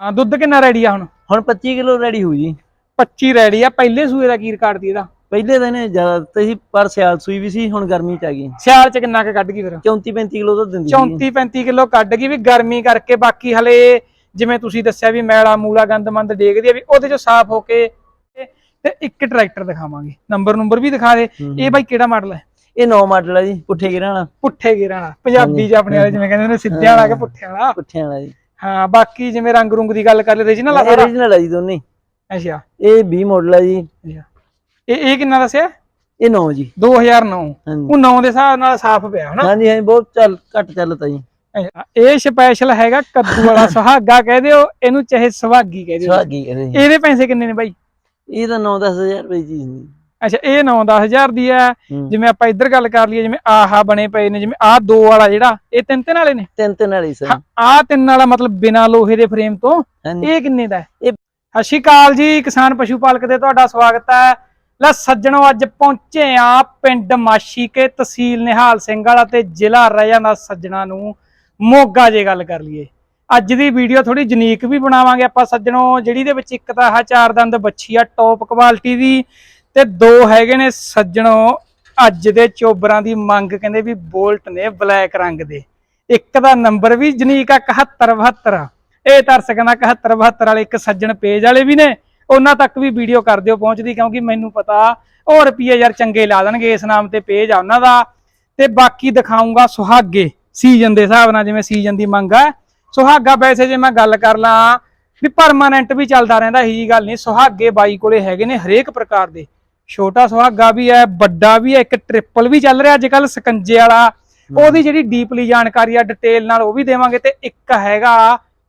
ਹਾਂ ਦੁੱਧ ਕਿੰਨਾ ਰੈਡੀ ਆ ਹੁਣ? ਹੁਣ 25 ਕਿਲੋ ਰੈਡੀ ਹੋ ਜੀ। 25 ਰੈਡੀ ਆ ਪਹਿਲੇ ਸੂਏ ਦਾ ਕੀ ਰਿਕਾਰਡ ਦੀ ਇਹਦਾ? ਪਹਿਲੇ ਦਿਨ ਜ਼ਿਆਦਾ ਤੇ ਸੀ ਪਰ ਸਿਆਲ ਸੂਈ ਵੀ ਸੀ ਹੁਣ ਗਰਮੀ ਚ ਆ ਗਈ। ਸਿਆਲ ਚ ਕਿੰਨਾ ਕੁ ਕੱਢ ਗਈ ਫਿਰ? 34 35 ਕਿਲੋ ਤਾਂ ਦਿੰਦੀ ਸੀ। 34 35 ਕਿਲੋ ਕੱਢ ਗਈ ਵੀ ਗਰਮੀ ਕਰਕੇ ਬਾਕੀ ਹਲੇ ਜਿਵੇਂ ਤੁਸੀਂ ਦੱਸਿਆ ਵੀ ਮੈਲਾ ਮੂਲਾ ਗੰਦਮੰਦ ਡੇਗਦੀ ਆ ਵੀ ਉਹਦੇ ਚੋਂ ਸਾਫ਼ ਹੋ ਕੇ ਤੇ ਇੱਕ ਟਰੈਕਟਰ ਦਿਖਾਵਾਂਗੇ। ਨੰਬਰ ਨੰਬਰ ਵੀ ਦਿਖਾ ਦੇ। ਇਹ ਬਾਈ ਕਿਹੜਾ ਮਾਡਲ ਹੈ? ਇਹ ਨੌ ਮਾਡਲ ਆ ਜੀ ਪੁੱਠੇ ਗਿਰਾਂ ਵਾਲਾ। ਪੁੱਠੇ ਗੇਰਾਂ ਵਾਲਾ ਪੰਜਾਬੀ ਚ ਆਪਣੇ ਵਾਲੇ ਜਿਵੇਂ ਕਹਿੰਦੇ ਨੇ ਸਿੱਧਿਆਂ ਵਾਲਾ ਕਿ ਪੁੱਠਿਆਂ ਵਾਲਾ? ਪੁੱਠਿਆਂ ਵਾਲਾ ਜੀ। ਹਾਂ ਬਾਕੀ ਜਿਵੇਂ ਰੰਗ ਰੁੰਗ ਦੀ ਗੱਲ ਕਰ ਲਈ ਰੀਜਨਲ ਆ ਸਾਰਾ? origignal ਆ ਜੀ ਦੋਨੇ। ਅੱਛਾ। ਇਹ 20 ਮਾਡਲ ਆ ਜੀ। ਅੱਛਾ। ਇਹ ਇਹ ਕਿੰਨਾ ਦੱਸਿਆ? ਇਹ 9 ਜੀ। 2009 ਹਾਂਜੀ। ਉਹ 9 ਦੇ ਹਿਸਾਬ ਨਾਲ ਸਾਫ਼ ਪਿਆ ਹਨਾ? ਹਾਂਜੀ ਹਾਂਜੀ ਬਹੁਤ ਚੱਲ ਘੱਟ ਚੱਲਦਾ ਜੀ। ਇਹ ਸਪੈਸ਼ਲ ਹੈਗਾ ਕੱਦੂ ਵਾਲਾ ਸੁਹਾਗਾ ਕਹਿ ਦਿਓ ਇਹਨੂੰ ਚਾਹੇ ਸੁਹਾਗੀ ਕਹਿ ਦਿਓ। ਸੁਹਾਗੀ ਕਹਿੰਦੇ। ਇਹਦੇ ਪੈਸੇ ਕਿੰਨੇ ਨੇ ਬਾਈ? ਇਹ ਤਾਂ 9-10000 ਰੁਪਏ ਚੀਜ਼ ਨਹੀਂ ਅੱਛਾ ਇਹ 9-10000 ਦੀ ਹੈ। ਜਿਵੇਂ ਆਪਾਂ ਇੱਧਰ ਗੱਲ ਕਰ ਲਈਏ ਜਿਵੇਂ ਆਹਾ ਬਣੇ ਪਏ ਨੇ ਜਿਵੇਂ ਆਹ ਦੋ ਵਾਲਾ ਜਿਹੜਾ ਇਹ ਤਿੰਨ ਤਿੰਨ ਵਾਲੇ ਨੇ? ਤਿੰਨ ਤਿੰਨ ਵਾਲੀ ਸਰ। ਆਹ ਤਿੰਨ ਵਾਲਾ ਮਤਲਬ ਬਿਨਾ ਲੋਹੇ ਦੇ ਫਰੇਮ ਤੋਂ ਇਹ ਕਿੰਨੇ ਦਾ ਹੈ? ਇਹ- ਸਤਿ ਸ਼੍ਰੀ ਅਕਾਲ ਜੀ ਕਿਸਾਨ ਪਸ਼ੂ ਪਾਲਕ ਦੇ ਤੁਹਾਡਾ ਸਵਾਗਤ ਹੈ। ਲੈ ਸੱਜਣੋ ਅੱਜ ਪਹੁੰਚੇ ਆ ਪਿੰਡ ਮਾਸ਼ੀਕੇ ਤਹਿਸੀਲ ਨਿਹਾਲ ਸਿੰਘ ਵਾਲਾ ਤੇ ਜ਼ਿਲ੍ਹਾ ਦਾ ਸੱਜਣਾ ਨੂੰ। ਮੋਗਾ ਜੇ ਗੱਲ ਕਰ ਲਈਏ। ਅੱਜ ਦੀ ਵੀਡੀਓ ਥੋੜੀ ਜਨੀਕ ਵੀ ਬਣਾਵਾਂਗੇ ਆਪਾਂ ਸੱਜਣੋ ਜਿਹੜੀ ਦੇ ਵਿੱਚ ਇੱਕ ਤਾਂ ਆਹ ਚਾਰ ਦੰਦ ਬੱਛੀ ਆ ਟੌਪ ਕੁਆਲਿਟੀ ਦੀ। ਤੇ ਦੋ ਹੈਗੇ ਨੇ ਸੱਜਣੋ, ਅੱਜ ਦੇ ਚੋਬਰਾਂ ਦੀ ਮੰਗ ਕਹਿੰਦੇ ਵੀ ਬੋਲਟ ਨੇ ਬਲੈਕ ਰੰਗ ਦੇ। ਇੱਕ ਦਾ ਨੰਬਰ ਵੀ ਜਨੀਕ ਆ 71 72 ਇਹ ਤਰਸ ਦਾ 71 72 ਵਾਲੇ ਇੱਕ ਸੱਜਣ ਪੇਜ ਵਾਲੇ ਵੀ ਨੇ। ਉਹਨਾਂ ਤੱਕ ਵੀ ਵੀਡੀਓ ਕਰ ਦਿਓ ਪਹੁੰਚਦੀ, ਕਿਉਂਕਿ ਮੈਨੂੰ ਪਤਾ ਉਹ ਰੁਪਏ ਯਾਰ ਚੰਗੇ ਲਾ ਦੇਣਗੇ ਇਸ ਨਾਮ ਤੇ ਪੇਜ ਆ ਉਹਨਾਂ ਦਾ। ਤੇ ਬਾਕੀ ਦਿਖਾਉਂਗਾ ਸੁਹਾਗੇ, ਸੀਜ਼ਨ ਦੇ ਹਿਸਾਬ ਨਾਲ ਜਿਵੇਂ ਸੀਜ਼ਨ ਦੀ ਮੰਗ ਆ। ਸੁਹਾਗਾ ਵੈਸੇ ਜੇ ਮੈਂ ਗੱਲ ਕਰ ਲਾਂ, ਵੀ ਪਰਮਾਨੈਂਟ ਵੀ ਚੱਲਦਾ ਰਹਿੰਦਾ, ਇਹੀ ਗੱਲ ਨਹੀਂ। ਸੁਹਾਗੇ ਬਾਈ ਕੋਲੇ ਹੈਗੇ ਨੇ ਹਰੇਕ ਪ੍ਰਕਾਰ ਦੇ। ਛੋਟਾ ਸੁਹਾਗਾ ਵੀ ਹੈ ਵੱਡਾ ਵੀ ਹੈ ਇੱਕ ਟ੍ਰਿਪਲ ਵੀ ਚੱਲ ਰਿਹਾ ਅੱਜ ਕੱਲ ਸਕੰਜੇ ਵਾਲਾ। ਉਹਦੀ ਜਿਹੜੀ ਡੀਪਲੀ ਜਾਣਕਾਰੀ ਆ ਡਿਟੇਲ ਨਾਲ ਉਹ ਵੀ ਦੇਵਾਂਗੇ ਤੇ ਇੱਕ ਹੈਗਾ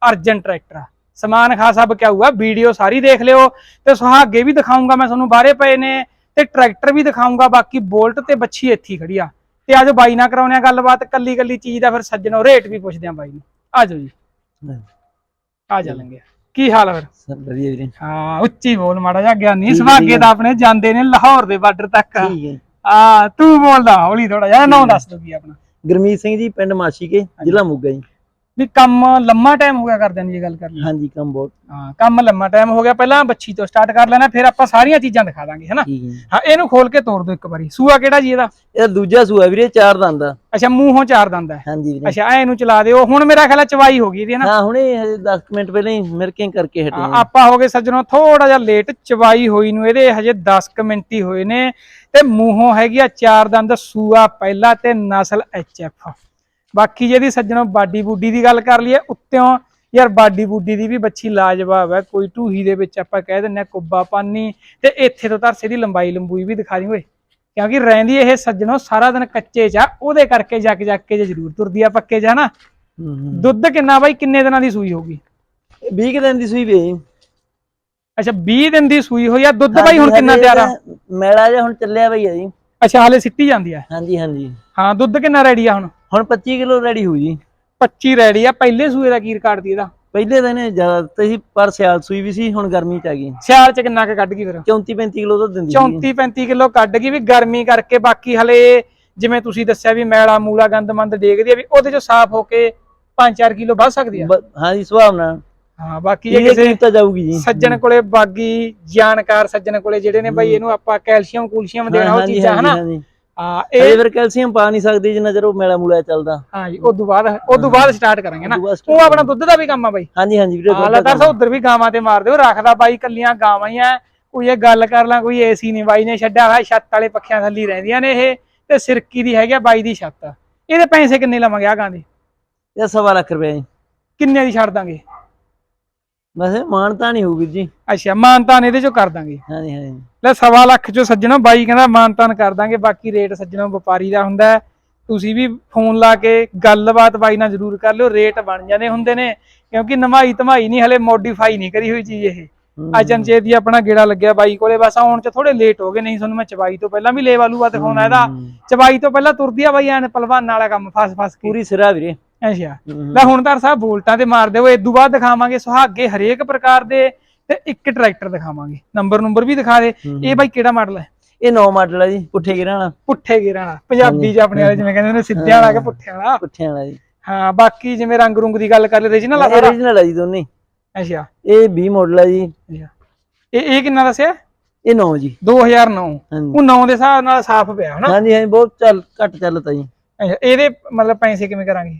ਅਰਜਨ ਟਰੈਕਟਰ ਸਮਾਨ ਖਾਸਾ ਬਕਿਆ ਹੋਊਗਾ ਵੀਡੀਓ ਸਾਰੀ ਦੇਖ ਲਿਓ ਤੇ ਸੁਹਾਗੇ ਵੀ ਦਿਖਾਉਂਗਾ ਮੈਂ ਤੁਹਾਨੂੰ ਬਾਹਰੇ ਪਏ ਨੇ ਤੇ ਟਰੈਕਟਰ ਵੀ ਦਿਖਾਉਂਗਾ ਬਾਕੀ ਬੋਲਟ ਤੇ ਬੱਛੀ ਇੱਥੇ ਖੜੀ ਆ। ਤੇ ਆਜੋ ਬਾਈ ਨਾਲ ਕਰਾਉਣੇ ਆ ਗੱਲਬਾਤ ਕੱਲੀ ਕੱਲੀ ਚੀਜ਼ ਦਾ ਫਿਰ ਸੱਜਣੋ ਰੇਟ ਵੀ ਪੁੱਛਦੇ ਆ ਬਾਈ ਨੂੰ। ਆਜੋ ਜੀ। ਆ ਚੱਲਾਂਗੇ ਕੀ ਹਾਲ ਸਰ ਵਧੀਆ ਵੀਰੇ। ਹਾਂ ਉੱਚੀ ਬੋਲ ਮਾੜਾ ਜਿਹਾ ਗਿਆਨੀ ਹੈ, ਹੈ। ਤਾਂ ਆਪਣੇ ਜਾਂਦੇ ਨੇ ਲਾਹੌਰ ਦੇ ਬਾਰਡਰ ਤੱਕ। ਠੀਕ ਹੈ ਆ ਤੂੰ ਬੋਲਦਾ ਹੌਲੀ ਥੋੜਾ ਜਿਹਾ ਨਾਂ ਦੱਸ ਦੋ ਕੀ ਆਪਣਾ। ਗੁਰਮੀਤ ਸਿੰਘ ਜੀ ਪਿੰਡ ਮਾਸ਼ੀਕੇ ਜ਼ਿਲ੍ਹਾ ਮੋਗਾ ਜੀ। ਵੀ ਕੰਮ ਲੰਮਾ ਟਾਈਮ ਹੋ ਗਿਆ ਕਰਦਿਆਂ ਨੂੰ ਇਹ ਗੱਲ ਕਰ ਲਈ ਹਾਂਜੀ ਕੰਮ ਬਹੁਤ। ਹਾਂ ਕੰਮ ਲੰਮਾ ਟਾਈਮ ਹੋ ਗਿਆ। ਪਹਿਲਾਂ ਬੱਚੀ ਤੋਂ ਸਟਾਰਟ ਕਰ ਲੈਣਾ ਫਿਰ ਆਪਾਂ ਸਾਰੀਆਂ ਚੀਜ਼ਾਂ ਦਿਖਾ ਦਾਂਗੇ ਹੈਨਾ? ਹੈ ਇਹਨੂੰ ਖੋਲ ਕੇ ਤੋੜ ਦਿਓ ਇੱਕ ਵਾਰੀ। ਸੂਆ ਕਿਹੜਾ ਜੀ ਇਹਦਾ? ਇਹ ਦੂਜਾ ਸੂਆ ਵੀਰੇ ਚਾਰ ਦੰਦ ਦਾ ਅੱਛਾ ਮੂੰਹੋਂ ਚਾਰ ਦੰਦ ਹਾਂਜੀ ਵੀਰੇ। ਅੱਛਾ ਐ ਇਹਨੂੰ ਚਲਾ ਦਿਓ। ਹੁਣ ਮੇਰਾ ਖਿਆਲ ਚਵਾਈ ਹੋ ਗਈ ਇਹਦੀ ਨਾ ਹਾਂ ਹੁਣੇ ਹਜੇ 10 ਕੁ ਮਿੰਟ ਪਹਿਲਾਂ ਹੀ ਮਿਰਕਿੰਗ ਕਰਕੇ ਹਟੇ ਆਪਾਂ ਹੋ ਗਏ ਸੱਜਣੋ ਥੋੜਾ ਜਿਹਾ ਲੇਟ ਚਵਾਈ ਹੋਈ ਨੂੰ ਇਹਦੇ ਹਜੇ 10 ਕੁ ਮਿੰਟ ਹੀ ਹੋਏ ਨੇ। ਤੇ ਮੂੰਹੋਂ ਹੈਗੀ ਆ ਚਾਰ ਦੰਦ ਸੂਆ ਪਹਿਲਾ ਤੇ ਨਸਲ ਐਫ ਬਾਕੀ ਜਿਹਦੀ ਸੱਜਣੋ ਬਾਡੀ ਬੂਡੀ ਦੀ ਗੱਲ ਕਰ ਲਈਏ ਉੱਤੋਂ ਯਾਰ ਬਾਡੀ ਬੂਡੀ ਦੀ ਵੀ ਬੱਚੀ ਲਾਜਵਾਬ ਹੈ ਕੋਈ ਢੂਹੀ ਦੇ ਵਿੱਚ ਆਪਾਂ ਕਹਿ ਦਿੰਨੇ ਆ ਕੁੱਬਾ ਪਾਨੀ ਤੇ ਇੱਥੇ ਤੋਂ ਧਰਸੇ ਦੀ ਲੰਬਾਈ ਲੰਬੂਈ ਵੀ ਦਿਖਾ ਦੀ ਓਏ। ਕਿਉਂਕਿ ਰਹਿੰਦੀ ਇਹ ਸੱਜਣੋ ਸਾਰਾ ਦਿਨ ਕੱਚੇ ਚ ਉਹਦੇ ਕਰਕੇ ਜੱਕ ਜੱਕ ਕੇ ਜੇ ਜ਼ਰੂਰ ਤੁਰਦੀ ਆ ਪੱਕੇ ਜਾ ਨਾ ਦੁੱਧ ਕਿੰਨਾ ਬਾਈ? ਕਿੰਨੇ ਦਿਨਾਂ ਦੀ ਸੂਈ ਹੋਗੀ 20 ਕੁ ਦਿਨ ਦੀ ਸੂਈ ਵੇ ਅੱਛਾ 20 ਦਿਨ ਦੀ ਸੂਈ ਹੋਈ ਆ ਦੁੱਧ ਬਾਈ ਹੁਣ ਕਿੰਨਾ ਤਿਆਰ ਆ? ਮੈਲਾ ਜਿਹਾ ਹੁਣ ਚੱਲਿਆ ਬਈ ਆ ਜੀ ਅੱਛਾ ਹਾਲੇ ਸਿੱਟੀ ਜਾਂਦੀ ਆ? ਹਾਂਜੀ ਹਾਂਜੀ। ਹਾਂ ਦੁੱਧ ਕਿੰਨਾ ਰੈਡੀ ਆ ਹੁਣ? ਹੁਣ 25 ਕਿਲੋ ਰੈਡੀ ਹੋ ਜੀ। 25 ਰੈਡੀ ਆ ਪਹਿਲੇ ਸੂਏ ਦਾ ਕੀ ਰਿਕਾਰਡ ਦੀ ਇਹਦਾ? ਪਹਿਲੇ ਦਿਨ ਜ਼ਿਆਦਾ ਤੇ ਸੀ ਪਰ ਸਿਆਲ ਸੂਈ ਵੀ ਸੀ ਹੁਣ ਗਰਮੀ ਚ ਆ ਗਈ। ਸਿਆਲ ਚ ਕਿੰਨਾ ਕੁ ਕੱਢ ਗਈ ਫਿਰ? 34 35 ਕਿਲੋ ਤਾਂ ਦਿੰਦੀ ਸੀ। 34 35 ਕਿਲੋ ਕੱਢ ਗਈ ਵੀ ਗਰਮੀ ਕਰਕੇ ਬਾਕੀ ਹਲੇ ਜਿਵੇਂ ਤੁਸੀਂ ਦੱਸਿਆ ਵੀ ਮੈਲਾ ਮੂਲਾ ਗੰਦਮੰਦ ਡੇਗਦੀ ਆ ਵੀ ਉਹਦੇ ਚੋਂ ਸਾਫ਼ ਹੋ ਕੇ 5-4 ਕਿਲੋ ਵੱਧ ਸਕਦੀ ਆ। ਹਾਂਜੀ ਸੁਭਾਵ ਨਾਲ। ਹਾਂ ਬਾਕੀ ਇਹ ਕਿਸੇ ਕੀਤਾ ਜਾਊਗੀ ਜੀ? ਸੱਜਣ ਕੋਲੇ ਬਾਗੀ ਜਾਣਕਾਰ ਸੱਜਣ ਕੋਲੇ ਜਿਹੜੇ ਨੇ ਬਾਈ ਇਹਨੂੰ ਆਪਾਂ ਕੈਲਸ਼ੀਅਮ ਕੂਲਸ਼ੀਅਮ ਦੇਣਾ ਉਹ ਚੀਜ਼ਾਂ ਹਨਾ? ਹਾਂ ਇਹ ਫਿਰ ਕੈਲਸ਼ੀਅਮ ਪਾ ਨਹੀਂ ਸਕਦੀ ਜਿੰਨਾ ਚਿਰ ਉਹ ਮੈਲਾ ਮੂਲਾ ਚੱਲਦਾ। ਹਾਂ ਜੀ ਉਸ ਤੋਂ ਬਾਅਦ ਉਸ ਤੋਂ ਬਾਅਦ ਸਟਾਰਟ ਕਰਾਂਗੇ ਨਾ। ਉਹ ਆਪਣਾ ਦੁੱਧ ਦਾ ਵੀ ਕੰਮ ਆ ਬਾਈ। ਹਾਂਜੀ ਹਾਂਜੀ ਵੀਰੇ ਦੁੱਧ ਦਾ ਤਾਂ ਉਧਰ ਵੀ ਗਾਵਾਂ ਤੇ ਮਾਰ ਦਿਓ ਰੱਖਦਾ ਬਾਈ ਕੱਲੀਆਂ ਗਾਵਾਂ ਹੀ ਆ। ਕੋਈ ਇਹ ਗੱਲ ਕਰ ਲਾਂ ਕੋਈ ਏਸੀ ਨਹੀਂ ਬਾਈ ਨੇ ਛੱਡਿਆ ਹੋਇਆ ਛੱਤ ਵਾਲੇ ਪੱਖਿਆਂ ਥੱਲੇ ਰਹਿੰਦੀਆਂ ਨੇ ਇਹ ਤੇ ਸਿਰਕੀ ਦੀ ਹੈਗੀ ਬਾਈ ਦੀ ਛੱਤ। ਇਹਦੇ ਪੈਸੇ ਕਿੰਨੇ ਲਵਾਂਗੇ ਆ ਗਾਂ ਦੇ? ਇਹ ਸਵਾ ਲੱਖ ਰੁਪਏ ਜੀ। ਕਿੰਨੇ ਦੀ ਛੱਡ ਦਾਂਗੇ? ਵੈਸੇ ਮਾਨਤਾ ਨਹੀਂ ਹੋਊਗੀ ਜੀ। ਅੱਛਾ ਮਾਨਤਾਨ ਇਹਦੇ ਚੋਂ ਕਰ ਦਾਂਗੇ। ਹਾਂਜੀ ਹਾਂਜੀ। ਲੈ ਸਵਾ ਲੱਖ ਚੋਂ ਸੱਜਣੋ ਬਾਈ ਕਹਿੰਦਾ ਮਾਨਤਾਨ ਕਰ ਦਾਂਗੇ ਬਾਕੀ ਰੇਟ ਸੱਜਣੋ ਵਪਾਰੀ ਦਾ ਹੁੰਦਾ ਹੈ। ਤੁਸੀਂ ਵੀ ਫੋਨ ਲਾ ਕੇ ਗੱਲਬਾਤ ਬਾਈ ਨਾਲ ਜ਼ਰੂਰ ਕਰ ਲਿਓ ਰੇਟ ਬਣ ਜਾਂਦੇ ਹੁੰਦੇ ਨੇ ਕਿਉਂਕਿ ਨਮਾਈ ਧਮਾਈ ਨਹੀਂ ਹਲੇ ਮੋਡੀਫਾਈ ਨਹੀਂ ਕਰੀ ਹੋਈ ਚੀਜ਼ ਇਹ। ਹਮ, ਅਚਨਚੇਤ ਦੀ ਆਪਣਾ ਗੇੜਾ ਲੱਗਿਆ ਬਾਈ ਕੋਲੇ ਬਸ ਆਉਣ ਚ ਥੋੜੇ ਲੇਟ ਹੋ ਗਏ ਨਹੀਂ ਤੁਹਾਨੂੰ ਮੈਂ ਚਬਾਈ ਤੋਂ ਪਹਿਲਾਂ ਵੀ ਲੈ ਵਾਲੂਗਾ ਦਿਖਾਉਣਾ ਇਹਦਾ। ਹਮ, ਚਬਾਈ ਤੋਂ ਪਹਿਲਾਂ ਤੁਰਦੀ ਆ ਬਾਈ ਐਨ ਪਹਿਲਵਾਨਾਂ ਵਾਲਾ ਕੰਮ ਫਸ ਫਸ ਕੇ। ਪੂਰੀ ਸਿਰਾ ਵੀਰੇ। ਅੱਛਾ। ਲੈ ਹੁਣ ਤਾਂ ਸਾਹਿਬ ਬੋਲਟਾਂ ਤੇ ਮਾਰ ਦਿਓ ਇਦੋਂ ਬਾਅਦ ਦਿਖਾਵਾਂਗੇ ਸੁਹਾਗੇ ਹਰੇਕ ਪ੍ਰਕਾਰ ਦੇ ਤੇ ਇੱਕ ਟਰੈਕਟਰ ਦਿਖਾਵਾਂਗੇ। ਨੰਬਰ ਨੰਬਰ ਵੀ ਦਿਖਾ ਦੇ। ਇਹ ਬਾਈ ਕਿਹੜਾ ਮਾਡਲ ਹੈ? ਇਹ ਨੌ ਮਾਡਲ ਆ ਜੀ ਪੁੱਠੇ ਗਿਰਾਂ ਵਾਲਾ। ਪੁੱਠੇ ਗੇਰਾਂ ਵਾਲਾ। ਪੰਜਾਬੀ ਚ ਆਪਣੇ ਵਾਲੇ ਜਿਵੇਂ ਕਹਿੰਦੇ ਨੇ ਸਿੱਧਿਆਂ ਵਾਲਾ ਕਿ ਪੁੱਠਿਆਂ ਵਾਲਾ? ਪੁੱਠਿਆਂ ਵਾਲਾ ਜੀ। ਹਾਂ ਬਾਕੀ ਜਿਵੇਂ ਰੰਗ ਰੁੰਗ ਦੀ ਗੱਲ ਕਰ ਲਈ ਰੀਜਨਲ ਆ origignal ਆ ਜੀ ਦੋਨੇ। ਅੱਛਾ। ਇਹ 20 ਮਾਡਲ ਹੈ ਜੀ। ਇਹ ਇਹ ਕਿੰਨਾ ਦੱਸਿਆ? ਇਹ 9 ਜੀ। 2009 ਹਾਂਜੀ। ਉਹ 9 ਦੇ ਹਿਸਾਬ ਨਾਲ ਸਾਫ਼ ਪਿਆ ਹਨਾ? ਹਾਂਜੀ ਹਾਂਜੀ ਬਹੁਤ ਚੱਲ ਘੱਟ ਚੱਲਦਾ ਜੀ। ਅੱਛਾ ਇਹਦੇ ਮਤਲਬ ਪੈਸੇ ਕਿਵੇਂ ਕਰਾਂਗੇ?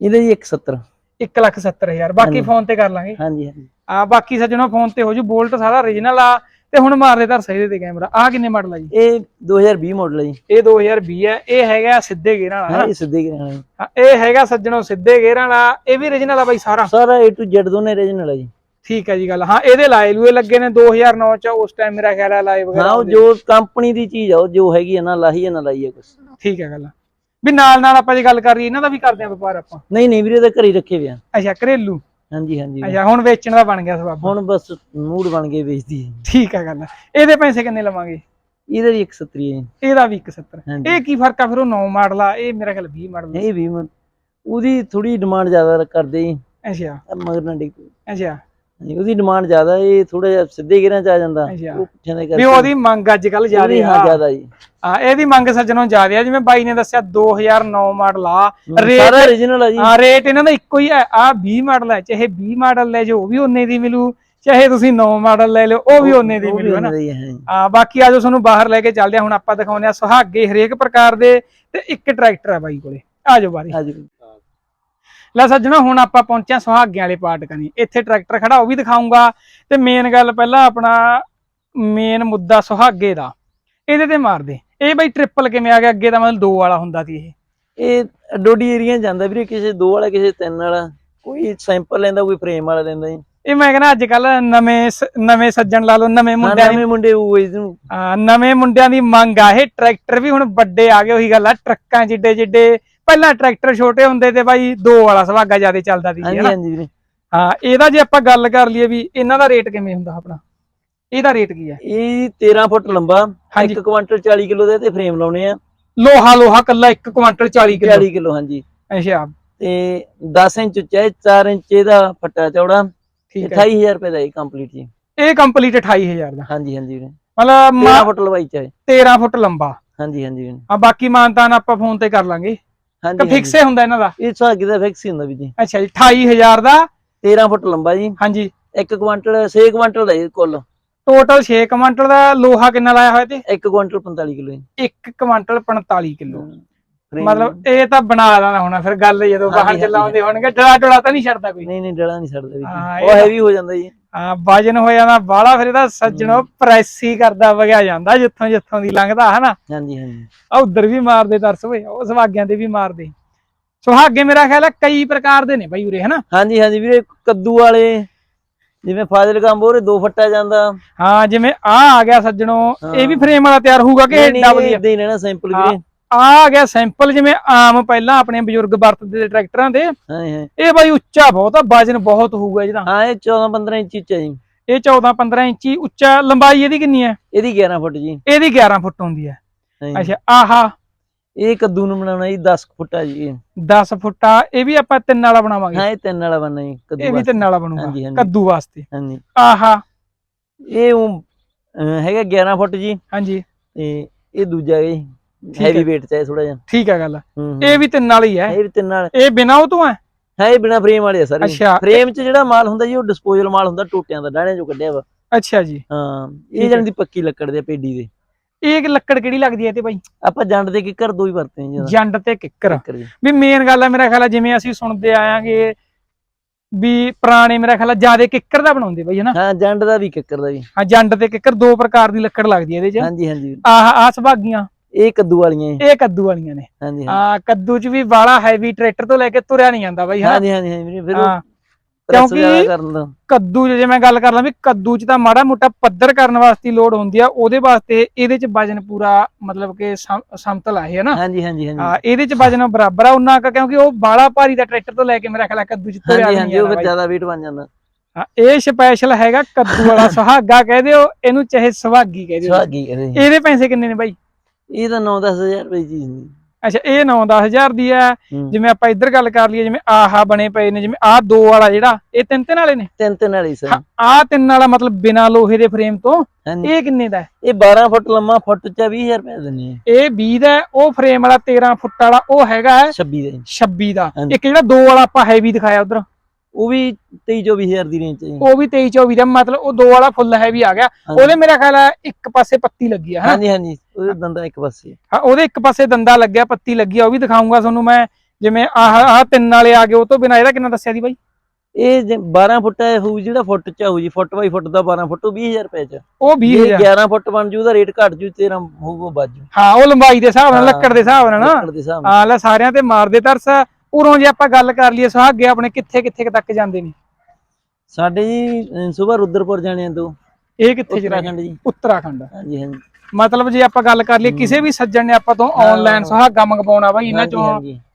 ਇਹਦੇ ਜੀ 170 1 ਲੱਖ 70 ਹਜ਼ਾਰ। ਬਾਕੀ। ਫੋਨ ਤੇ ਕਰ ਲਾਂਗੇ। ਹਾਂਜੀ ਹਾਂਜੀ। ਆ ਬਾਕੀ ਸੱਜਣੋ ਫੋਨ ਤੇ ਹੋ ਜੂ ਬੋਲਟ ਸਾਰਾ origignal ਆ ਤੇ ਹੁਣ ਮਾਰਦੇ ਧਰ ਸਹੀ ਦੇ ਕੈਮਰਾ ਆ ਕਿੰਨੇ ਮਾਡਲ ਆ ਜੀ? ਇਹ 2020 ਮਾਡਲ ਹੈ ਜੀ। ਇਹ 2020 ਹੈ ਇਹ ਹੈਗਾ ਸਿੱਧੇ ਗੇਅਰਾਂ ਵਾਲਾ ਹਾਂ ਇਹ ਸਿੱਧੇ ਜੀ। ਹਾਂ, ਇਹ ਹੈਗਾ ਸੱਜਣੋ ਸਿੱਧੇ ਗੇਅਰਾਂ ਵਾਲਾ। ਇਹ ਵੀ origignal ਆ ਬਾਈ ਸਾਰਾ? ਸਾਰਾ A to Z ਦੋਨੇ original ਹੈ ਜੀ। ਠੀਕ ਹੈ ਜੀ ਗੱਲ। ਹਾਂ ਇਹਦੇ ਲਾਏ ਲੂਏ ਲੱਗੇ ਨੇ 2009 ਚ। ਉਸ ਟਾਈਮ ਮੇਰਾ ਖਿਆਲ ਹੈ ਲਾਏ ਵਗੈਰਾ ਹਾਂ। ਜੋ ਕੰਪਨੀ ਦੀ ਚੀਜ਼ ਆ ਉਹ ਜੋ ਹੈਗੀ ਹੈ ਨਾ ਲਾਹੀ ਨਾ ਲਾਈ ਕੁਛ। ਠੀਕ ਹੈ ਗੱਲ। ਵੀ ਨਾਲ ਨਾਲ ਆਪਾਂ ਜੇ ਗੱਲ ਕਰ ਰਹੀ ਇਹਨਾਂ ਦਾ ਵੀ ਕਰਦੇ ਆ ਵਪਾਰ ਆਪਾਂ। ਨਹੀਂ ਨਹੀਂ ਵੀਰੇ ਤਾਂ ਘਰੇ ਰੱਖੇ ਵਿਆ ਅੱਛਾ ਘਰੇਲੂ? ਹਾਂਜੀ ਹਾਂਜੀ ਅੱਛਾ ਹੁਣ ਵੇਚਣ ਦਾ ਬਣ ਗਿਆ ਸਵਾਬ ਹੁਣ ਬਸ ਮੂਡ ਬਣ ਕੇ ਵੇਚਦੀ ਠੀਕ ਹੈ ਗੱਲ। ਇਹਦੇ ਪੈਸੇ ਕਿੰਨੇ ਲਵਾਂਗੇ? ਇਹਦਾ ਵੀ 170 ਹੈ। ਇਹਦਾ ਵੀ 170 ਹਾਂਜੀ। ਇਹ ਕੀ ਫ਼ਰਕ ਆ ਫਿਰ ਉਹ 9 ਮਾਡਲ ਆ? ਇਹ ਮੇਰਾ ਖਿਆਲ 20 ਮਾਡਲ ਇਹ ਵੀ ਮ- ਉਹਦੀ ਥੋੜੀ ਡਿਮਾਂਡ ਜ਼ਿਆਦਾ ਕਰਦੇ ਅੱਛਾ। ਮਗਰ ਨਾ ਡਿੱਗ ਅੱਛਾ। ਹਾਂਜੀ, ਉਹਦੀ ਡਿਮਾਂਡ ਜ਼ਿਆਦਾ ਇਹ ਥੋੜਾ ਜਿਹਾ ਸਿੱਧੇ ਗਿਰਾਂ ਚ ਆ ਜਾਂਦਾ। ਉਹ ਪੁੱਛਾਂ ਦੇ ਵੀ ਕਰਕੇ। ਉਹਦੀ ਮੰਗ ਅੱਜ ਕੱਲ ਜ਼ਿਆਦਾ ਹਾਂ ਆ। ਜ਼ਿਆਦਾ ਜੀ। ਹਾਂ ਇਹਦੀ ਮੰਗ ਸੱਜਣੋਂ ਜ਼ਿਆਦਾ ਆ ਜਿਵੇਂ ਬਾਈ ਨੇ ਦੱਸਿਆ 2009 ਮਾਡਲ ਆ। ਰੇਟ ਸਾਰਾ origignal ਆ ਜੀ। ਹਾਂ ਰੇਟ ਇਹਨਾਂ ਦਾ ਇੱਕੋ ਹੀ ਹੈ ਆ 20 ਮਾਡਲ ਹੈ ਚਾਹੇ 20 ਮਾਡਲ ਲੈ ਜਾਓ ਉਹ ਵੀ ਉਹਨੇ ਦੀ ਮਿਲੂ ਚਾਹੇ ਤੁਸੀਂ 9 ਮਾਡਲ ਲੈ ਲਿਓ ਉਹ ਵੀ ਉਹਨੇ ਦੀ ਵੀ ਮਿਲੂ ਹਨਾ? ਜੀ। ਆ ਬਾਕੀ ਆਜੋ ਤੁਹਾਨੂੰ ਬਾਹਰ ਲੈ ਕੇ ਚੱਲਦੇ ਆ। ਹੁਣ ਆਪਾਂ ਦਿਖਾਉਂਦੇ ਆ ਸੁਹਾਗੇ ਹਰੇਕ ਪ੍ਰਕਾਰ ਦੇ ਤੇ ਇੱਕ ਟਰੈਕਟਰ ਆ ਬਾਈ ਕੋਲੇ। ਆਜੋ ਬਾਰੀ। ਹਾਂਜੀ ਲੈ ਸੱਜਣਾ ਹੁਣ ਆਪਾਂ ਪਹੁੰਚੇ ਆ ਸੁਹਾਗਿਆਂ ਵਾਲੇ ਪਾਰਟ ਕਨੀ। ਇੱਥੇ ਟਰੈਕਟਰ ਖੜਾ ਉਹ ਵੀ ਦਿਖਾਉਂਗਾ। ਤੇ ਮੇਨ ਗੱਲ ਪਹਿਲਾਂ ਆਪਣਾ ਮੇਨ ਮੁੱਦਾ ਸੁਹਾਗੇ ਦਾ। ਇਹਦੇ ਤੇ ਮਾਰਦੇ ਇਹ ਬਾਈ ਟ੍ਰਿਪਲ ਕਿਵੇਂ ਆ ਗਿਆ? ਅੱਗੇ ਤਾਂ ਮਤਲਬ ਦੋ ਵਾਲਾ ਹੁੰਦਾ ਸੀ ਇਹ। ਇਹ ਡੋਡੀ ਏਰੀਆ ਜਾਂਦਾ ਵੀਰੇ ਕਿਸੇ ਦੋ ਵਾਲਾ ਕਿਸੇ ਤਿੰਨ ਵਾਲਾ। ਕੋਈ ਸੈਂਪਲ ਲੈਂਦਾ ਕੋਈ ਫਰੇਮ ਵਾਲਾ ਲੈਂਦਾ ਜੀ। ਇਹ ਮੈਂ ਕਹਿੰਦਾ ਅੱਜ ਕੱਲ ਨਵੇਂ ਨਵੇਂ ਸੱਜਣ ਲਾ ਲਓ ਨਵੇਂ ਮੁੰਡਿਆਂ ਨਵੇਂ ਮੁੰਡੇ ਉਹ ਆ, ਨਵੇਂ ਮੁੰਡਿਆਂ ਦੀ ਮੰਗ ਆ ਇਹ। ਟਰੈਕਟਰ ਵੀ ਹੁਣ ਵੱਡੇ ਆ ਗਏ ਉਹੀ ਗੱਲ ਆ। ਟਰੱਕਾਂ ਜਿੱਡੇ ਜਿੱਡੇ ਪਹਿਲਾਂ ਟਰੈਕਟਰ ਛੋਟੇ ਹੁੰਦੇ ਤੇ ਬਾਈ ਦੋ ਵਾਲਾ ਸੁਹਾਗਾ ਜ਼ਿਆਦਾ ਚੱਲਦਾ ਸੀ ਹਾਂਜੀ ਹਾਂਜੀ ਵੀਰੇ। ਹਾਂ ਇਹਦਾ ਜੇ ਆਪਾਂ ਗੱਲ ਕਰ ਲਈਏ ਵੀ ਇਹਨਾਂ ਦਾ ਰੇਟ ਕਿਵੇਂ ਹੁੰਦਾ ਆਪਣਾ? ਇਹਦਾ ਰੇਟ ਕੀ ਹੈ? ਇਹ 13 ਫੁੱਟ ਲੰਬਾ ਹਾਂਜੀ। 1 ਕੁਆਂਟਲ 40 ਕਿਲੋ ਦੇ ਤੇ ਫਰੇਮ ਲਾਉਣੇ ਆ। ਲੋਹਾ ਲੋਹਾ ਕੱਲਾ 1 ਕੁਆਂਟਲ 40 ਕਿਲੋ। 40 ਕਿਲੋ ਹਾਂਜੀ। ਅੱਛਾ। ਤੇ 10 ਇੰਚ ਉੱਚਾ ਹੈ 4 ਇੰਚ ਇਹਦਾ ਫੱਟਾ ਚੌੜਾ। ਠੀਕ ਹੈ। 28000 ਰੁਪਏ ਦਾ ਇਹ ਕੰਪਲੀਟ ਜੀ। ਇਹ ਕੰਪਲੀਟ 28000 ਦਾ। ਹਾਂਜੀ ਹਾਂਜੀ ਵੀਰੇ। ਮਤਲਬ 13 ਮਾ- ਫੁੱਟ ਲੰਬਾਈ ਚ ਹੈ। 13 ਫੁੱਟ ਲੰਬਾ। ਹਾਂਜੀ ਹਾਂਜੀ ਆ ਬਾਕੀ ਮਾਨਤਾਨ ਆਪਾਂ ਫੋਨ ਤੇ ਕਰ ਲਾਂਗੇ। ਹਾਂਜੀ ਫਿਕਸ ਹੁੰਦਾ ਇਹਨਾਂ ਦਾ? ਇਹ ਸਾਗ ਦਾ ਫਿਕਸ ਹੀ ਹੁੰਦਾ ਵੀ ਜੀ। ਅੱਛਾ ਜੀ 28000 ਦਾ? 13 ਫੁੱਟ ਲੰਬਾ ਜੀ। ਹਾਂਜੀ। 1 ਕੁਆਂਟਲ 6 ਕੁਆਂਟਲ ਦਾ ਇਹ ਕੁੱਲ। ਟੋਟਲ 6 ਕੁਆਂਟਲ ਦਾ ਲੋਹਾ ਕਿੰਨਾ ਲਾਇਆ ਹੋਇਆ ਤੇ? 1 ਕੁਆਂਟਲ 45 ਕਿਲੋ ਜੀ। 1 ਕੁਆਂਟਲ 45 ਕਿਲੋ। ਮਤਲਬ ਇਹ ਤਾਂ ਬਣਾ ਦੇਣਾ ਹੋਣਾ ਫਿਰ ਗੱਲ ਜਦੋਂ ਬਾਹਰ। ਚਲਾਉਂਦੇ ਹੋਣਗੇ ਡੜਾ ਡੜਾ ਤਾਂ ਨਹੀਂ ਛੱਡਦਾ ਕੋਈ। ਨਹੀਂ ਨਹੀਂ ਡੜਾ ਨਹੀਂ ਛੱਡਦਾ ਵੀ ਹਾਂ, ਉਹ ਹੈਵੀ ਹੋ ਜਾਂਦਾ ਜੀ। ਹਾਂ ਵਜਨ ਹੋ ਜਾਂਦਾ ਬਾਹਲਾ ਫਿਰ ਇਹਦਾ ਸੱਜਣੋ ਪ੍ਰੈਸ ਹੀ ਕਰਦਾ ਵਗਿਆ ਜਾਂਦਾ ਜਿੱਥੋਂ ਜਿੱਥੋਂ ਦੀ ਲੰਘਦਾ ਹਨਾ। ਹਾਂਜੀ ਹਾਂਜੀ। ਆ ਉਧਰ ਵੀ ਮਾਰਦੇ ਤਰਸ ਓਏ ਉਹ ਸੁਹਾਗਿਆਂ ਤੇ ਵੀ ਮਾਰਦੇ। ਸੁਹਾਗੇ ਮੇਰਾ ਖਿਆਲ ਹੈ ਕਈ ਪ੍ਰਕਾਰ ਦੇ ਨੇ ਬਈ ਉਰੇ ਹਨਾ। ਹਾਂਜੀ ਹਾਂਜੀ ਵੀਰੇ ਕੱਦੂ ਵਾਲੇ ਜਿਵੇਂ ਫਾਜ਼ਿਲ ਕੰਬੋਰੇ ਦੋ ਫੱਟਾ ਜਾਂਦਾ। ਹਾਂ ਜਿਵੇਂ ਆ ਆ ਗਿਆ ਸੱਜਣੋ ਇਹ ਵੀ ਹਾਂ। ਫਰੇਮ ਵਾਲਾ ਤਿਆਰ ਹੋਊਗਾ ਕਿ ਡਬਲ ਨਹੀਂ, ਏਦਾਂ ਹੀ ਰਹਿਣਾ ਸਿੰਪਲ ਹਾਂ। ਵੀਰੇ। ਆ ਆ ਗਿਆ ਸੈਂਪਲ ਜਿਵੇਂ ਆਮ ਪਹਿਲਾਂ ਆਪਣੇ ਬਜ਼ੁਰਗ ਵਰਤਦੇ ਤੇ ਟਰੈਕਟਰਾਂ ਦੇ। ਹਾਂ ਹਾਂ ਇਹ ਬਾਈ ਉੱਚਾ ਬਹੁਤ ਆ ਵਜਨ ਬਹੁਤ ਹੋਊਗਾ ਇਹਦਾ। ਹਾਂ ਇਹ 14 15 ਇੰਚ ਉੱਚਾ ਜੀ। ਇਹ 14 15 ਇੰਚੀ ਉੱਚਾ ਲੰਬਾਈ ਇਹਦੀ ਕਿੰਨੀ ਹੈ? ਇਹਦੀ 11 ਫੁੱਟ ਜੀ। ਇਹਦੀ 11 ਫੁੱਟ ਹੁੰਦੀ ਹੈ। ਅੱਛਾ ਆਹਾ। ਇਹ ਕੱਦੂ ਨੂੰ ਬਣਾਉਣਾ ਜੀ 10 ਫੁੱਟਾ ਜੀ। ਇਹ। 10 ਫੁੱਟਾ ਇਹ ਵੀ ਆਪਾਂ ਤਿੰਨ ਵਾਲਾ ਬਣਾਵਾਂਗੇ। ਹਾਂ ਇਹ ਤਿੰਨ ਵਾਲਾ ਬਣਨਾ ਜੀ ਕੱਦੂ ਇਹ ਵੀ। ਤਿੰਨ ਵਾਲਾ ਬਣੂਗਾ। ਕੱਦੂ ਵਾਸਤੇ। ਹਾਂਜੀ ਆਹਾ। ਇਹ ਹੈਗਾ 11 ਫੁੱਟ ਜੀ। ਹਾਂਜੀ। ਤੇ ਇਹ ਦੂਜਾ ਜੀ। ਹੈ। ਹੈਵੀ weight ਚ ਹੈ ਥੋੜਾ ਜਿਹਾ। ਠੀਕ ਹੈ ਗੱਲ। ਹੂੰ, ਹੂੰ। ਇਹ ਵੀ ਤਿੰਨ ਵਾਲੀ ਹੈ। ਇਹ ਵੀ ਤਿੰਨ ਨਾਲ ਇਹ ਬਿਨਾ ਉਹ ਤੋਂ ਹੈ? ਹੈ ਇਹ ਬਿਨਾ ਫਰੇਮ ਵਾਲੇ ਆ ਸਾਰੇ ਅੱਛਾ। ਫਰੇਮ ਚ ਜਿਹੜਾ ਮਾਲ ਹੁੰਦਾ ਜੀ ਉਹ ਡਿਸਪੋਜ਼ਲ ਮਾਲ ਹੁੰਦਾ ਟੋਟਿਆਂ ਦਾ ਡਾਣਿਆਂ ਚੋਂ ਕੱਢਿਆ ਵਾ। ਅੱਛਾ ਜੀ। ਹਾਂ ਠੀਕ ਇਹ। ਜਣ ਦੀ ਪੱਕੀ ਲੱਕੜ ਦੇ ਪੇਡੀ ਦੇ। ਇਹ ਇੱਕ ਲੱਕੜ ਕਿਹੜੀ ਲੱਗਦੀ ਹੈ ਤੇ ਬਾਈ? ਆਪਾਂ ਜੰਡ ਦੇ ਕਿੱਕਰ ਦੋ ਹੀ ਵਰਤੇ ਜੀ ਜੰਡ ਤੇ ਕਿੱਕਰ। ਕਿੱਕਰ ਜੀ। ਵੀ ਮੇਨ ਗੱਲ ਹੈ ਮੇਰਾ ਖਿਆਲ ਹੈ ਜਿਵੇਂ ਅਸੀਂ ਸੁਣਦੇ ਆਇਆਂਗੇ ਵੀ ਪੁਰਾਣੇ ਮੇਰਾ ਖਿਆਲ ਹੈ ਜਿਆਦੇ ਕਿੱਕਰ ਦਾ ਬਣਾਉਂਦੇ ਬਈ ਹਨਾ? ਹਾਂ ਜੰਡ ਦਾ ਵੀ ਕਿੱਕਰ ਦਾ ਵੀ ਹਾਂ ਜੰਡ ਤੇ ਕਿੱਕਰ ਦੋ ਪ੍ਰਕਾਰ ਦੀ ਲੱਕੜ ਲੱਗਦੀ ਹੈ ਇਹਦੇ 'ਚ। ਹਾਂਜੀ ਹਾਂਜੀ। ਆਹ ਆਹ ਸੁਭਾਗੀਆਂ ਇਹ ਕੱਦੂ ਵਾਲੀਆਂ ਜੀ। ਇਹ ਕੱਦੂ ਵਾਲੀਆਂ ਨੇ। ਹਾਂਜੀ ਆ ਕੱਦੂ 'ਚ ਵੀ ਬਾਲਾ ਹੈਵੀ ਟਰੈਕਟਰ ਤੋਂ ਲੈ ਕੇ ਤੁਰਿਆ ਨਹੀਂ ਜਾਂਦਾ ਬਈ ਹਾਂਜੀ ਹਾਂਜੀ ਵੀਰੇ, ਫਿਰ ਹਾਂ ਕਿਉਂਕਿ- ਕੱਦੂ ਜੇ ਮੈਂ ਗੱਲ ਕਰ ਲਾਂ ਵੀ ਕੱਦੂ 'ਚ ਤਾਂ ਮਾੜਾ ਮੋਟਾ ਪੱਧਰ ਕਰਨ ਵਾਸਤੇ ਹੀ ਲੋਡ ਹੁੰਦੀ ਆ ਉਹਦੇ ਵਾਸਤੇ ਇਹਦੇ 'ਚ ਵਜਨ ਪੂਰਾ ਮਤਲਬ ਕਿ ਸਮ- ਸਮਤਲ ਆ ਇਹ ਹਨਾ? ਹਾਂਜੀ ਹਾਂਜੀ ਹਾਂ ਹਾਂਜੀ ਇਹਦੇ 'ਚ ਵਜਨ ਬਰਾਬਰ ਆ ਉਹਨਾਂ ਕੁ ਕਿਉਂਕਿ ਉਹ ਬਾਲਾ ਭਾਰੀ ਦਾ ਟਰੈਕਟਰ ਤੋਂ ਲੈ ਕੇ ਮੇਰਾ ਖਿਆਲ ਹੈ ਕੱਦੂ 'ਚ ਤੁਰਿਆ ਵੀ ਹਾਂਜੀ ਨਹੀਂ ਉਹ। ਜ਼ਿਆਦਾ weight ਬਣ ਜਾਂਦਾ। ਹਾਂ, ਇਹ ਸਪੈਸ਼ਲ ਹੈਗਾ ਕੱਦੂ ਵਾਲਾ ਸੁਹਾਗਾ ਕਹਿ ਦਿਓ ਇਹਨੂੰ ਚਾਹੇ ਸੁਹਾਗੀ ਕਹਿ ਦਿਓ। ਸੁਹਾਗੀ ਇਹਦੇ ਪੈਸੇ ਕਿੰਨੇ ਨੇ ਬਾਈ? ਇਹ ਤਾਂ 9-10000 ਰੁਪਏ ਦੀ ਚੀਜ਼ ਨਹੀਂ। ਅੱਛਾ ਇਹ 9-10000 ਦੀ ਹੈ। ਹੂੰ। ਜਿਵੇਂ ਆਪਾਂ ਇੱਧਰ ਗੱਲ ਕਰ ਲਈਏ ਜਿਵੇਂ ਆਹਾ ਬਣੇ ਪਏ ਨੇ ਜਿਵੇਂ ਆਹ ਦੋ ਵਾਲਾ ਜਿਹੜਾ ਇਹ ਤਿੰਨ ਤਿੰਨ ਵਾਲੇ ਨੇ? ਤਿੰਨ ਤਿੰਨ ਵਾਲੀ ਸਰ। ਆਹ ਤਿੰਨ ਵਾਲਾ ਮਤਲਬ ਬਿਨਾ ਲੋਹੇ ਦੇ ਫਰੇਮ ਤੋਂ ਹਾਂਜੀ। ਇਹ ਕਿੰਨੇ ਦਾ ਹੈ? ਇਹ 12 ਫੁੱਟ ਲੰਮਾ ਫੁੱਟ ਚ 20000 ਰੁਪਏ ਦਿੰਨੇ ਆ। ਇਹ 20 ਦਾ ਹੈ, ਉਹ ਫਰੇਮ ਵਾਲਾ 13 ਫੁੱਟ ਵਾਲਾ ਉਹ ਹੈਗਾ ਹੈ 26 ਦੇ 26 ਦਾ। ਹਾਂਜੀ। ਇੱਕ ਜਿਹੜਾ ਦੋ ਵਾਲਾ ਆਪਾਂ ਹੈਵੀ ਦਿਖਾਇਆ ਉਧਰ। ਉਹ ਵੀ 23 24000 ਦੀ ਰੇਂਜ ਚ ਜੀ ਉਹ ਵੀ 23 24 ਦਾ ਮਤਲਬ ਉਹ ਦੋ ਵਾਲਾ ਫੁੱਲ ਹੈ ਵੀ ਆ ਗਿਆ। ਉਹਦੇ ਮੇਰਾ ਖਿਆਲ ਹੈ ਇੱਕ ਪਾਸੇ ਪੱਤੀ ਲੱਗੀ ਆ ਹਾਂਜੀ ਹਾਂਜੀ ਉਹਦੇ ਦੰਦਾ ਇੱਕ ਪਾਸੇ। ਹੈ। ਹਾਂ, ਉਹਦੇ ਇੱਕ ਪਾਸੇ ਦੰਦਾ ਲੱਗਿਆ ਪੱਤੀ ਲੱਗੀ ਆ ਉਹ ਵੀ ਦਿਖਾਉਂਗਾ ਤੁਹਾਨੂੰ ਮੈਂ। ਜਿਵੇਂ ਆਹ ਆਹ ਤਿੰਨ ਵਾਲੇ ਆ ਗਏ ਉਹ ਤੋਂ ਬਿਨਾਂ ਇਹਦਾ ਕਿੰਨਾ ਦੱਸਿਆ ਦੀ ਬਾਈ? ਇਹ ਜੇ 12 ਫੁੱਟ ਹੈ ਹੋਊ ਜਿਹੜਾ ਫੁੱਟ ਚ ਹੋਊ ਜੀ ਫੁੱਟ ਬਾਈ ਫੁੱਟ ਦਾ 12 ਫੁੱਟ ਉਹ 20000 ਰੁਪਏ ਚ। ਉਹ ਜੇ 20000 11 ਫੁੱਟ ਬਣ ਜੂ ਉਹਦਾ ਰੇਟ ਘਟ ਜੂ 13 ਹੋਊਗਾ ਬਾਜੂ ਹਾਂ ਉਹ ਲੰਬਾਈ ਦੇ ਹਿਸਾਬ ਨਾਲ ਹਾਂ, ਲੱਕੜ ਦੇ ਹਿਸਾਬ ਨਾਲ ਨਾ। ਹਾਂ ਲੈ ਸਾਰਿਆਂ ਤੇ ਮਾਰਦੇ ਤਰਸ। ਉਰੋਂ ਜੇ ਆਪਾਂ ਗੱਲ ਕਰ ਲਈਏ ਸੁਹਾਗੇ ਆਪਣੇ ਕਿੱਥੇ ਕਿੱਥੇ ਤੱਕ ਜਾਂਦੇ ਨੇ? ਸਾਡੇ ਜੀ ਸਵੇਰ ਰੁద్ਰਪੁਰ ਜਾਣੇ ਤੋਂ। ਇਹ ਕਿੱਥੇ ਰਹਿ ਉੱਤਰਾਖੰਡ ਜੀ। ਉੱਤਰਾਖੰਡ। ਹਾਂਜੀ ਹਾਂਜੀ। ਮਤਲਬ ਜੇ ਆਪਾਂ ਗੱਲ ਕਰ ਲਈਏ ਕਿਸੇ ਵੀ ਸੱਜਣ ਨੇ ਆਪਾਂ ਤੋਂ। ਆਨਲਾਈਨ ਸੁਹਾਗਾ ਮੰਗਵਾਉਣਾ ਬਾਈ ਇਹਨਾਂ ਚੋਂ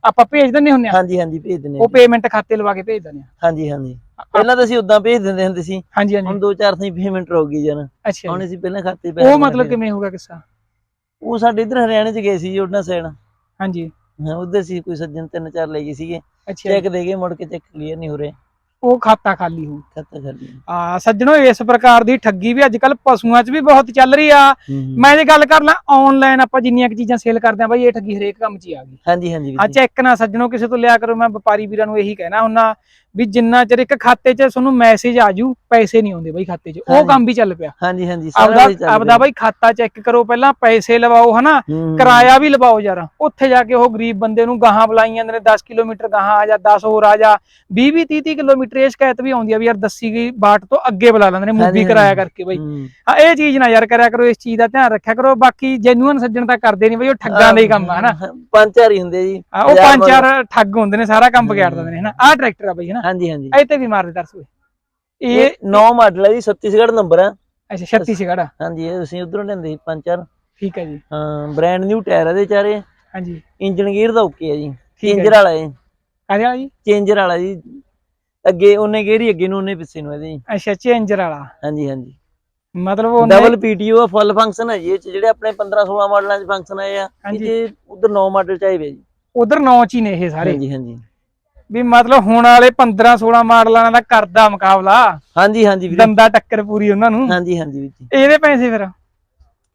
ਆਪਾਂ ਭੇਜ ਦਿੰਦੇ ਹੁੰਦੇ ਆ? ਹਾਂਜੀ ਹਾਂਜੀ ਭੇਜ ਹਾਂ ਉਹ ਜੀ। ਪੇਮੈਂਟ ਖਾਤੇ ਲਵਾ ਕੇ ਭੇਜ ਦਿੰਦੇ ਆ? ਹਾਂਜੀ ਹਾਂਜੀ। ਪਹਿਲਾਂ ਤਾਂ ਅਸੀਂ ਉਦਾਂ ਭੇਜ ਦਿੰਦੇ ਹੁੰਦੇ ਸੀ। ਹਾਂਜੀ ਹਾਂਜੀ। ਹੁਣ ਦੋ ਚਾਰ ਥਾਂ ਪੇਮੈਂਟ ਰੁਕ ਗਈ ਜਨ ਹੁਣ ਜੀ। ਅਸੀਂ ਪਹਿਲਾਂ ਖਾਤੇ ਪੈਸੇ ਉਹ ਮਤਲਬ। ਕਿਵੇਂ ਹੋਊਗਾ ਕਿੱਸਾ? ਉਹ ਸਾਡੇ ਇੱਧਰ ਹਰਿਆਣੇ ਚ ਗਏ ਸੀ ਜੀ ਉਹਨਾਂ ਸਾਈਡ। ਹਾਂਜੀ। ਉਧਰ ਸੀ ਕੋਈ ਸੱਜਣ ਤਿੰਨ ਚਾਰ ਲੈ ਗਏ ਸੀਗੇ। ਅੱਛਾ ਚੈੱਕ ਦੇ ਗਏ ਮੁੜ ਕੇ ਚੈੱਕ ਕਲੀਅਰ ਨਹੀਂ ਹੋ ਰਹੇ। ਉਹ ਖਾਤਾ ਖਾਲੀ ਹੋ ਖਾਤਾ ਖਾਲੀ ਆ ਸੱਜਣੋ ਇਸ ਪ੍ਰਕਾਰ ਦੀ ਠੱਗੀ ਵੀ ਅੱਜ ਕੱਲ ਪਸ਼ੂਆਂ 'ਚ ਵੀ ਬਹੁਤ ਚੱਲ ਰਹੀ ਆ। ਮੈਂ ਜੇ ਗੱਲ ਕਰ ਲਾਂ ਆਨਲਾਈਨ ਆਪਾਂ ਜਿੰਨੀਆਂ ਕੁ ਚੀਜ਼ਾਂ ਸੇਲ ਕਰਦੇ ਆ ਬਾਈ ਇਹ ਠੱਗੀ ਹਰੇਕ ਕੰਮ 'ਚ ਹੀ ਆ ਗਈ। ਹਾਂਜੀ ਹਾਂਜੀ ਵੀਰ ਆ ਜੀ। ਚੈੱਕ ਨਾ ਸੱਜਣੋ ਕਿਸੇ ਤੋਂ ਲਿਆ ਕਰੋ ਮੈਂ ਵਪਾਰੀ ਵੀਰਾਂ ਨੂੰ ਇਹੀ ਕਹਿਣਾ ਹੁੰਨਾ ਵੀ ਜਿੰਨਾ ਚਿਰ ਇੱਕ ਖਾਤੇ 'ਚ ਤੁਹਾਨੂੰ ਮੈਸੇਜ ਆਜੂ ਪੈਸੇ ਨਹੀਂ ਆਉਂਦੇ ਬਾਈ ਖਾਤੇ 'ਚ। ਉਹ। ਕੰਮ ਵੀ ਚੱਲ ਪਿਆ। ਹਾਂਜੀ ਹਾਂਜੀ ਸਾਰਾ ਆਪਦਾ ਆਪਦਾ। ਬਾਈ ਖਾਤਾ ਚੈੱਕ ਕਰੋ ਪਹਿਲਾਂ ਪੈਸੇ ਲਵਾਓ ਹਨਾ। ਕਿਰਾਇਆ ਵੀ ਲਵਾਓ ਯਾਰ। ਉੱਥੇ ਜਾ ਕੇ ਉਹ ਗਰੀਬ ਬੰਦੇ ਨੂੰ ਗਾਹਾਂ ਬੁਲਾਈ ਜਾਂਦੇ ਨੇ 10 ਕਿਲੋਮੀਟਰ ਗਾਹਾਂ ਆ ਜਾ 10 ਹੋਰ ਆ ਜਾ। 20 20 30 30 ਕਿਲੋਮੀਟਰ ਇਹ ਸ਼ਿਕਾਇਤ ਵੀ ਆਉਂਦੀ ਆ ਵੀ ਯਾਰ ਦੱਸੀ ਗਈ ਬਾਟ ਤੋਂ ਅੱਗੇ ਬੁਲਾ ਲੈਂਦੇ ਨੇ ਮੂਵੀ। ਕਰਾਇਆ ਕਰਕੇ ਬਾਈ। ਹੂੰ। ਇਹ ਚੀਜ਼ ਨਾ ਯਾਰ ਕਰਿਆ ਕਰੋ ਇਸ ਚੀਜ਼ ਦਾ ਧਿਆਨ ਰੱਖਿਆ ਕਰੋ। ਬਾਕੀ ਜੈਨੂਅਨ ਸੱਜਣ ਤਾਂ ਕਰਦੇ ਨਹੀਂ ਬਈ ਉਹ ਠੱਗਾਂ ਦਾ ਹੀ ਕੰਮ ਆ ਹਨਾ? ਪੰਜ ਚਾਰ ਹੀ ਹੁੰਦੇ ਜੀ। ਉਹ ਪੰਜ ਚਾਰ ਠੱਗ ਹੁੰਦੇ ਨੇ ਸਾਰਾ ਕੰਮ ਵਿਗਾੜ ਦਿੰਦੇ ਨੇ ਹਨਾ? ਆਹ ਟਰੈਕਟਰ ਆ ਬਈ ਹਨਾ? ਹਾਂਜੀ ਹਾਂਜੀ ਇਹ ਤੇ ਵੀ ਮਾਰਦੇ ਦਰਸ ਇਹ ਇਹ ਨੌ ਮਾਡਲ ਹੈ ਜੀ ਛੱਤੀਸਗੜ੍ਹ ਨੰਬਰ ਹੈ। ਅੱਛਾ ਛੱਤੀਸਗੜ੍ਹ ਆ? ਹਾਂਜੀ ਇਹ ਅਸੀਂ ਉਧਰੋਂ ਲੈਂਦੇ ਸੀ ਪੰਜ ਚਾਰ। ਠੀਕ ਹੈ ਜੀ। ਹਾਂ ਬ੍ਰਾਂਡ ਨਿਊ ਟਾਇਰ ਇਹਦੇ ਚਾਰੇ। ਹਾਂਜੀ। ਇੰਜਨ ਗੇਅਰ ਦਾ ਓਕੇ ਹੈ ਜੀ। ਚੇਂਜਰ ਵਾਲਾ ਹੈ ਕਾਹਦੇ ਵਾਲਾ ਜੀ? ਚੇਂਜਰ ਵਾਲਾ ਜੀ। ਅੱਗੇ ਉਹਨੇ ਗੇਅਰ ਹੀ ਅੱਗੇ ਨੂੰ ਉਹਨੇ ਪਿੱਛੇ ਨੂੰ ਇਹਦੇ ਅੱਛਾ ਚੇਂਜਰ ਵਾਲਾ। ਹਾਂਜੀ ਹਾਂਜੀ। ਮਤਲਬ ਉਹ ਡਬਲ ਪੀਟੀਓ ਫੁੱਲ ਫੰਕਸ਼ਨ ਹੈ ਜੀ ਜਿਹੜੇ ਆਪਣੇ 15 16 ਮਾਡਲਾਂ 'ਚ ਫੰਕਸ਼ਨ ਆਏ ਆ ਹਾਂਜੀ। ਇਹ ਉਧਰ 9 ਮਾਡਲ ਚ ਆਏ ਵੇ ਜੀ। ਉਧਰ ਨੌ ਚ ਹੀ ਨੇ ਇਹ ਸਾਰੇ। ਹਾਂਜੀ ਹਾਂਜੀ। ਵੀ ਮਤਲਬ ਹੁਣ ਵਾਲੇ 15 16 ਮਾਡਲਾਂ ਦਾ ਕਰਦਾ ਮੁਕਾਬਲਾ। ਹਾਂਜੀ ਹਾਂਜੀ ਵੀਰੇ। ਦੰਦਾ ਟੱਕਰ ਪੂਰੀ ਉਹਨਾਂ ਨੂੰ। ਹਾਂਜੀ ਹਾਂਜੀ ਵੀਰ ਜੀ। ਇਹਦੇ ਪੈਸੇ ਫਿਰ?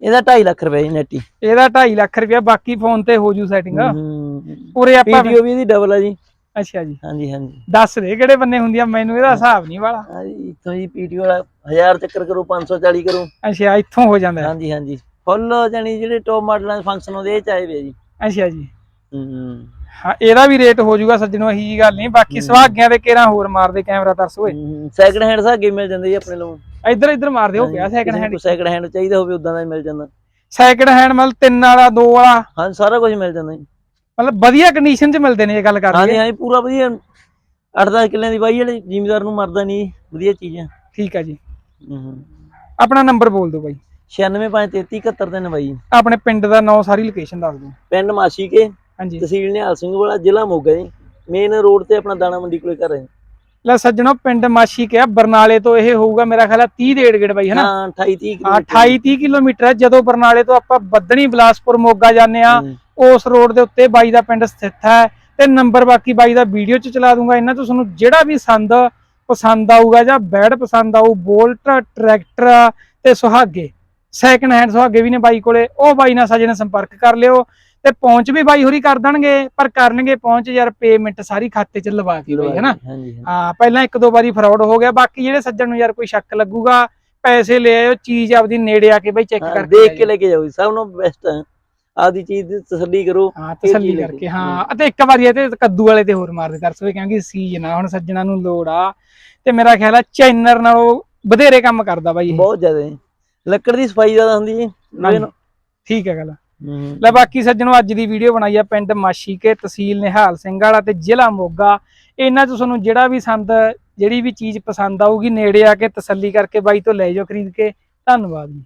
ਇਹਦਾ 2.5 ਲੱਖ ਰੁਪਏ ਜੀ ਨੈਟੀ ਇਹਦਾ 2.5 ਲੱਖ ਰੁਪਇਆ ਬਾਕੀ ਫੋਨ ਤੇ ਹੋ ਜੂ ਸੈਟਿੰਗ ਹੂੰ ਪੂਰੇ ਆਪਾਂ ਪੀਟੀਓ ਵੀ ਇਹਦੀ ਡਬਲ ਹੈ ਜੀ। ਅੱਛਾ ਜੀ। ਹਾਂਜੀ ਹਾਂਜੀ। ਦੱਸ ਦੇ ਕਿਹੜੇ ਬੰਨੇ ਹੁੰਦੀ ਆ ਮੈਨੂੰ ਇਹਦਾ ਹਿਸਾਬ ਨਹੀਂ ਵਾਲਾ। ਹਾਂਜੀ ਇੱਥੋਂ ਜੀ ਪੀਟੀਓ ਵਾਲਾ 1000 ਚੱਕਰ ਕਰੋ 540 ਕਰੋ। ਅੱਛਾ ਇੱਥੋਂ ਹੋ ਜਾਂਦਾ। ਹਾਂਜੀ ਹਾਂਜੀ। ਫੁੱਲ ਜਾਨੀ ਜਿਹੜੇ ਟੌਪ ਮਾਡਲਾਂ ਦੇ ਫੰਕਸ਼ਨ ਹੁੰਦੇ ਇਹ ਚ ਆਏ ਵੇ ਜੀ। ਅੱਛਾ ਜੀ। ਹੂੰ। ਹਾਂ ਇਹਦਾ ਵੀ ਰੇਟ ਹੋ ਜਾਊਗਾ ਸੱਜਣੋ ਇਹੀ ਗੱਲ ਨਹੀਂ ਬਾਕੀ ਸੁਹਾਗਿਆਂ ਦੇ ਕੇਰਾਂ ਹੋਰ ਮਾਰਦੇ ਕੈਮਰਾ ਤਰਸ ਓਏ। ਸੈਕਿੰਡ ਹੈਂਡ ਸਾਗੇ ਮਿਲ ਜਾਂਦੇ ਜੀ ਆਪਣੇ ਨੂੰ ਇੱਧਰ ਇੱਧਰ ਮਾਰਦੇ ਹੋ ਪਿਆ ਸੈਕਿੰਡ ਹੈਂਡ ਸੈਕਿੰਡ ਹੈਂਡ ਚਾਹੀਦਾ ਹੋਵੇ ਉਦਾਂ ਦਾ ਹੀ ਮਿਲ ਜਾਂਦਾ। ਸੈਕਿੰਡ ਹੈਂਡ ਮਤਲਬ ਤਿੰਨ ਵਾਲਾ ਦੋ ਵਾਲਾ? ਹਾਂਜੀ ਸਾਰਾ ਕੁਝ ਮਿਲ ਜਾਂਦਾ ਜੀ। ਮਤਲਬ ਵਧੀਆ ਕੰਡੀਸ਼ਨ 'ਚ ਮਿਲਦੇ ਨੇ ਇਹ ਗੱਲ ਕਰ ਹਾਂਜੀ ਲਈਏ ਹਾਂਜੀ ਪੂਰਾ ਵਧੀਆ। 8-10 ਕਿੱਲਿਆਂ ਦੀ ਬਾਈ ਵਾਲੇ ਜ਼ਿਮੀਦਾਰ ਨੂੰ ਮਰਦਾ ਨਹੀਂ ਵਧੀਆ ਚੀਜ਼ ਹੈ ਠੀਕ ਆ ਜੀ। ਹੂੰ ਆਪਣਾ ਨੰਬਰ ਬੋਲ ਦਿਓ ਬਾਈ। 96533713 ਬਾਈ। ਆਪਣੇ ਪਿੰਡ ਦਾ ਨਾਂ ਸਾਰੀ ਲੋਕੇਸ਼ਨ ਦੱਸ ਦਿਓ। ਪਿੰਡ ਮਾਸੀ ਕੇ। ਹਾਂਜੀ। ਤਹਿਸੀਲ ਨਿਹਾਲ ਸਿੰਘ ਵਾਲਾ ਜ਼ਿਲ੍ਹਾ ਮੋਗਾ ਜੀ। ਮੇਨ ਰੋਡ ਤੇ ਆਪਣਾ ਦਾਣਾ ਮੰਡੀ ਕੋਲੇ ਘਰ ਹੈ ਲੈ ਸੱਜਣੋ ਪਿੰਡ ਮਾਸ਼ੀ ਕਿਹਾ ਬਰਨਾਲੇ ਤੋਂ ਇਹ ਹੋਊਗਾ ਮੇਰਾ ਖਿਆਲ ਆ 30 ਡੇਢ ਗੇੜ ਬਾਈ ਹਨਾ? ਹਾਂ 28 30 ਹਾਂ 28 30 ਕਿਲੋਮੀਟਰ ਹੈ ਜਦੋਂ ਬਰਨਾਲੇ ਤੋਂ ਆਪਾਂ ਬੱਦਣੀ ਬਲਾਸਪੁਰ ਮੋਗਾ ਜਾਂਦੇ ਆ ਉਸ ਰੋਡ ਦੇ ਉੱਤੇ ਬਾਈ ਦਾ ਪਿੰਡ ਸਥਿਤ ਹੈ। ਤੇ ਨੰਬਰ ਬਾਕੀ ਬਾਈ ਦਾ ਵੀਡੀਓ ਚ ਚਲਾ ਦੂੰਗਾ। ਇਹਨਾਂ ਤੋਂ ਤੁਹਾਨੂੰ ਜਿਹੜਾ ਵੀ ਸੰਦ ਪਸੰਦ ਆਊਗਾ ਜਾਂ ਬੈਡ ਪਸੰਦ ਆਊ ਬੋਲਟ ਟਰੈਕਟਰ ਤੇ ਸੁਹਾਗੇ ਸੈਕੰਡ ਹੈਂਡ ਸੁਹਾਗੇ ਵੀ ਨੇ ਬਾਈ ਕੋਲੇ ਉਹ ਬਾਈ ਨਾਲ ਸਜਣੇ ਸੰਪਰਕ ਕਰ ਲਿਓ। ਤੇ ਪਹੁੰਚ ਵੀ ਬਾਈ ਹੋਰੀ ਕਰ ਦੇਣਗੇ ਪਰ ਕਰਨਗੇ ਪਹੁੰਚ ਯਾਰ ਪੇਮੈਂਟ ਸਾਰੀ ਖਾਤੇ ਚ ਲਵਾ ਕੇ ਬਾਈ ਹਨਾ? ਹਾਂ ਪਹਿਲਾਂ ਇੱਕ ਦੋ ਵਾਰੀ ਫਰਾਡ ਹੋ ਗਿਆ ਬਾਕੀ ਜਿਹੜੇ ਸੱਜਣ ਨੂੰ ਯਾਰ ਕੋਈ ਸ਼ੱਕ ਲੱਗੂਗਾ ਪੈਸੇ ਲੈ ਆਇਓ ਚੀਜ਼ ਆਪਦੀ ਨੇੜੇ ਆ ਕੇ ਬਾਈ ਚੈੱਕ ਕਰਕੇ ਦੇਖ ਕੇ ਲੈ ਕੇ ਜਾਓ ਸਭ ਨੂੰ ਬੈਸਟ ਹੈ। ਆਪਦੀ ਚੀਜ਼ ਦੀ ਤਸੱਲੀ ਕਰੋ ਹਾਂ ਤਸੱਲੀ ਕਰਕੇ। ਹਾਂ ਅਤੇ ਇੱਕ ਵਾਰੀ ਇਹ ਤੇ ਕੱਦੂ ਵਾਲੇ ਤੇ ਹੋਰ ਮਾਰਦੇ ਦਰਸੋ ਕਿਉਂਕਿ ਸੀਜ਼ਨ ਆ ਹੁਣ ਸੱਜਣਾ ਨੂੰ ਲੋੜ ਆ। ਤੇ ਮੇਰਾ ਖਿਆਲ ਆ ਚਾਈਨਰ ਨਾਲੋਂ ਵਧੇਰੇ ਕੰਮ ਕਰਦਾ ਬਾਈ ਬਹੁਤ ਜ਼ਿਆਦਾ। ਲੱਕੜ ਦੀ ਸਫ਼ਾਈ ਜ਼ਿਆਦਾ ਹੁੰਦੀ ਜੀ ਠੀਕ ਹੈ ਗੱਲ। ਲੈ ਬਾਕੀ ਸੱਜਣੋ, ਅੱਜ ਦੀ ਵੀਡੀਓ ਬਣਾਈ ਆ ਪਿੰਡ ਮਾਸ਼ੀ ਕੇ ਤਹਿਸੀਲ ਨਿਹਾਲ ਸਿੰਘ ਵਾਲਾ ਤੇ ਜ਼ਿਲ੍ਹਾ ਮੋਗਾ। ਇਹਨਾਂ ਚ ਤੁਹਾਨੂੰ ਜਿਹੜਾ ਵੀ ਸੰਦ, ਜਿਹੜੀ ਵੀ ਚੀਜ਼ ਪਸੰਦ ਆਊਗੀ, ਨੇੜੇ ਆ ਕੇ ਤਸੱਲੀ ਕਰਕੇ ਬਾਈ ਤੋਂ ਲੈ ਜਾਓ ਖਰੀਦ ਕੇ। ਧੰਨਵਾਦ ਜੀ।